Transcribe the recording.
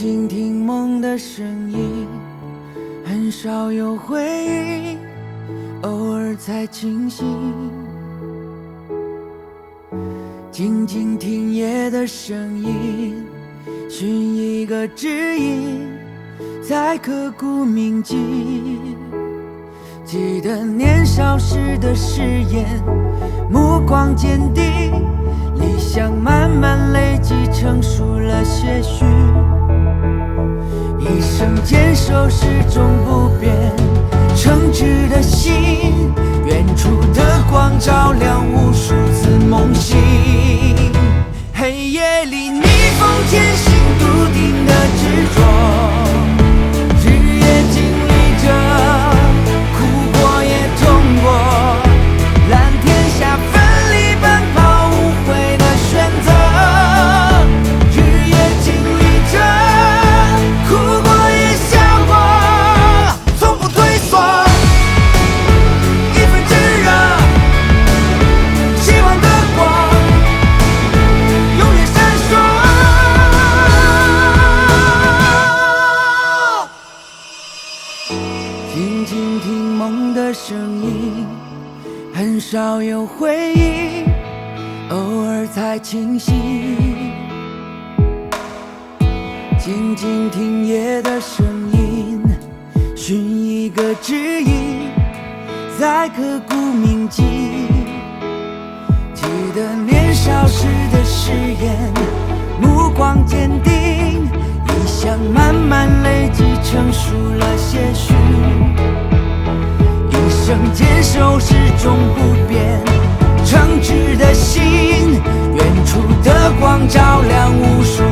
倾听梦的声音，很少有回应，偶尔才清醒。静静听夜的声音，寻一个指引，再刻骨铭记。记得年少时的誓言，目光坚定，坚守，始终不变，诚挚的心，远处的光照亮无数次梦醒。静静听梦的声音，很少有回忆，偶尔才清晰。静静听夜的声音，寻一个指引，在刻骨铭记。记得年少时的誓言，目光坚坚守，始终不变，诚挚的心，远处的光照亮无数